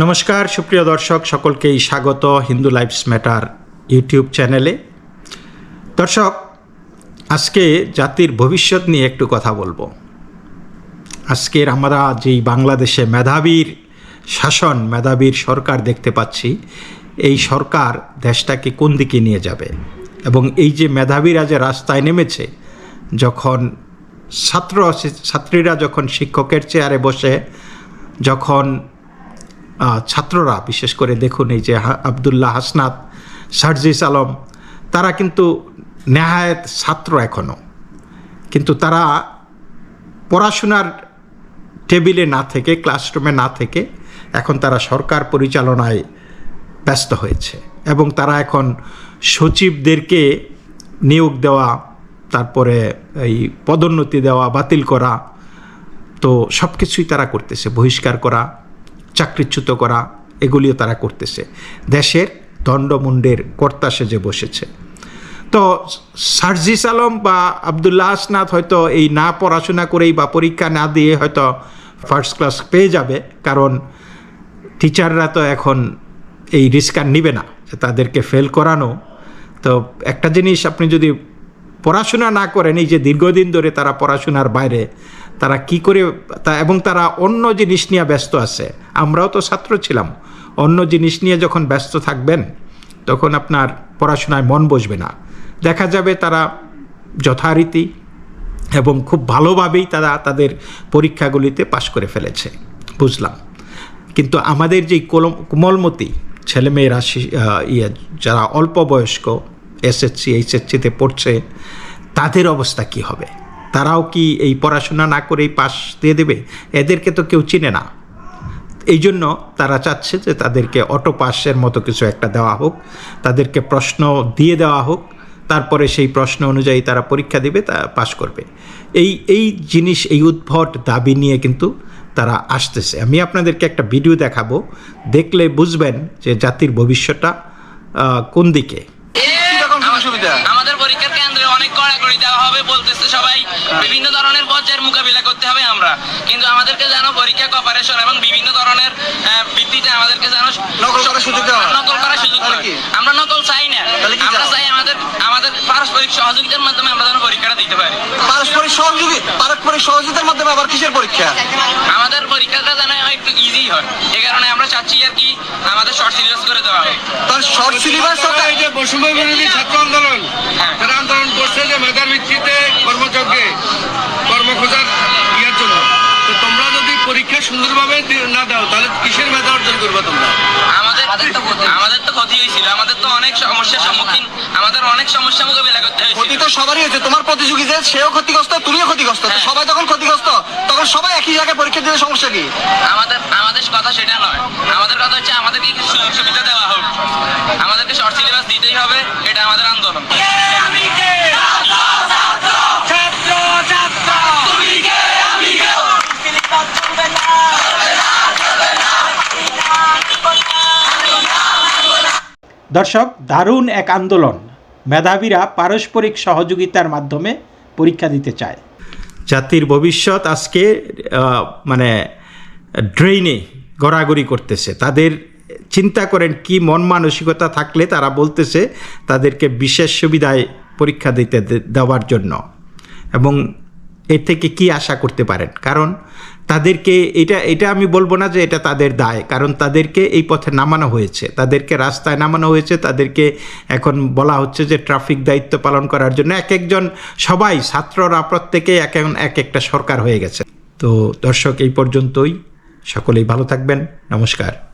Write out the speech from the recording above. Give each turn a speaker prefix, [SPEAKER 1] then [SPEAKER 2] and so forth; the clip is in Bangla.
[SPEAKER 1] নমস্কার, সুপ্রিয় দর্শক, সকলকেই স্বাগত হিন্দু লাইফস ম্যাটার ইউটিউব চ্যানেলে। দর্শক, আজকে জাতির ভবিষ্যৎ নিয়ে একটু কথা বলব। আজকের আমরা যেই বাংলাদেশে মেধাবীর শাসন, মেধাবীর সরকার দেখতে পাচ্ছি, এই সরকার দেশটাকে কোন দিকে নিয়ে যাবে? এবং এই যে মেধাবীরা যে রাস্তায় নেমেছে, যখন ছাত্র, ছাত্রীরা যখন শিক্ষকের চেয়ারে বসে, যখন ছাত্ররা, বিশেষ করে দেখুন এই যে আবদুল্লাহ হাসনাত, সার্জিস আলম, তারা কিন্তু নেহায়েত ছাত্র এখনও কিন্তু তারা পড়াশোনার টেবিলে না থেকে, ক্লাসরুমে না থেকে এখন তারা সরকার পরিচালনায় ব্যস্ত হয়েছে এবং তারা এখন সচিবদেরকে নিয়োগ দেওয়া, তারপরে এই পদোন্নতি দেওয়া, বাতিল করা, তো সব কিছুই তারা করতেছে, বহিষ্কার করা। চাকরিচ্যুত করা, এগুলিও তারা করতেছে। দেশের দণ্ডমুণ্ডের কর্তা সেজে বসেছে। তো সার্জিস আলম বা আবদুল্লাহ আসনাথ হয়তো এই না পড়াশোনা করেই বা পরীক্ষা না দিয়ে হয়তো ফার্স্ট ক্লাস পেয়ে যাবে, কারণ টিচাররা তো এখন এই রিস্ক আর নিবে না তাদেরকে ফেল করানো। তো একটা জিনিস আপনি যদি পড়াশোনা না করেন, এই যে দীর্ঘদিন ধরে তারা পড়াশোনার বাইরে তারা কি করে তা, এবং তারা অন্য জিনিস নিয়ে ব্যস্ত আছে। আমরাও তো ছাত্র ছিলাম। অন্য জিনিস নিয়ে যখন ব্যস্ত থাকবেন, তখন আপনার পড়াশোনায় মন বসবে না। দেখা যাবে তারা যথারীতি এবং খুব ভালোভাবেই তারা তাদের পরীক্ষাগুলিতে পাশ করে ফেলেছে। বুঝলাম। কিন্তু আমাদের যেই কোলম, কোমলমতি ছেলেমেয়েরা ইয়ে যারা অল্প বয়স্ক, এসএসসি, এইচএসসিতে পড়ছে, তাদের অবস্থা কি হবে? তারাও কি এই পড়াশোনা না করেই পাশ দিয়ে দেবে? এদেরকে তো কেউ চিনে না। এই জন্য তারা চাচ্ছে যে তাদেরকে অটো পাসের মতো কিছু একটা দেওয়া হোক, তাদেরকে প্রশ্ন দিয়ে দেওয়া হোক, তারপরে সেই প্রশ্ন অনুযায়ী তারা পরীক্ষা দেবে, তা পাশ করবে। এই এই জিনিস, এই উদ্ভট দাবি নিয়ে কিন্তু তারা আসতেছে। আমি আপনাদেরকে একটা ভিডিও দেখাবো। দেখলে বুঝবেন যে জাতির ভবিষ্যৎটা কোন দিকে?
[SPEAKER 2] আমাদের অনেক কড়াকড়ি দেওয়া হবে বলতেছে সবাই বিভিন্ন ধরনের পর্যায়ের মোকাবিলা করতে হবে আমরা। কিন্তু আমাদেরকে যেন পরীক্ষা কপারেশন এবং বিভিন্ন ধরনের ভিত্তিতে আমাদেরকে যেন
[SPEAKER 3] নকল করার সুযোগ
[SPEAKER 2] নকল করার সুযোগ? আমরা নকল চাই না। আমরা চাই আমাদের আমাদের পারস্পরিক সহযোগিতার মাধ্যমে আমরা যেন পরীক্ষাটা দিতে পারি।
[SPEAKER 3] পারস্পরিক সহযোগী পারস্পরিক সহযোগিতার মাধ্যমে আবার কিসের পরীক্ষা?
[SPEAKER 2] আমাদের পরীক্ষাটা যেন একটু ইজি হয়। এ কারণে আমরা চাচ্ছি আর কি আমাদের শর্ট সিলেবাস করে দেওয়া হয়
[SPEAKER 3] তো শর্ট সিলেবাস
[SPEAKER 4] এই যে বসুমাই বিরোধী ছাত্র আন্দোলন
[SPEAKER 2] হ্যাঁ।
[SPEAKER 4] তারা আন্দোলন করছে যে মেধার ভিত্তিতে কর্মযজ্ঞে কর্ম খোঁজার সুন্দরভাবে না দাও তাহলে কিসের মেধা অর্জন করবে তোমরা?
[SPEAKER 2] আমাদের আমাদের তো ক্ষতি হয়েছিল আমাদের তো অনেক সমস্যার সম্মুখীন আমাদের অনেক সমস্যা মোকাবিলা করতে
[SPEAKER 3] ক্ষতি তো সবারই হয়েছে তোমার প্রতিযোগী যে সেও ক্ষতিগ্রস্ত তুমিও ক্ষতিগ্রস্ত
[SPEAKER 2] হ্যাঁ।
[SPEAKER 3] সবাই যখন ক্ষতিগ্রস্ত তখন সবাই একই জায়গায় পরীক্ষা দিলে সমস্যা কি?
[SPEAKER 2] আমাদের আমাদের কথা সেটা নয়। আমাদের কথা হচ্ছে আমাদেরকে কিছু সুযোগ সুবিধা দেওয়া হোক। আমাদেরকে শর্ট সিলেবাস দিতেই হবে এটা আমাদের আন্দোলন।
[SPEAKER 1] দর্শক, দারুণ এক আন্দোলন। মেধাবীরা পারস্পরিক সহযোগিতার মাধ্যমে পরীক্ষা দিতে চায়। জাতির ভবিষ্যৎ আজকে মানে ড্রেইনে গড়াগড়ি করতেছে। তাদের চিন্তা করেন কি মন মানসিকতা থাকলে তারা বলতেছে তাদেরকে বিশেষ সুবিধায় পরীক্ষা দিতে দেওয়ার জন্য। এবং এর থেকে কি আশা করতে পারেন? কারণ তাদেরকে এটা এটা আমি বলব না যে এটা তাদের দায়, কারণ তাদেরকে এই পথে নামানো হয়েছে। তাদেরকে রাস্তায় নামানো হয়েছে, তাদেরকে এখন বলা হচ্ছে যে ট্রাফিক দায়িত্ব পালন করার জন্য এক একজন, সবাই, ছাত্ররা প্রত্যেকে এক এক- এক একটা সরকার হয়ে গেছে। তো দর্শক, এই পর্যন্তই। সকলেই ভালো থাকবেন। নমস্কার।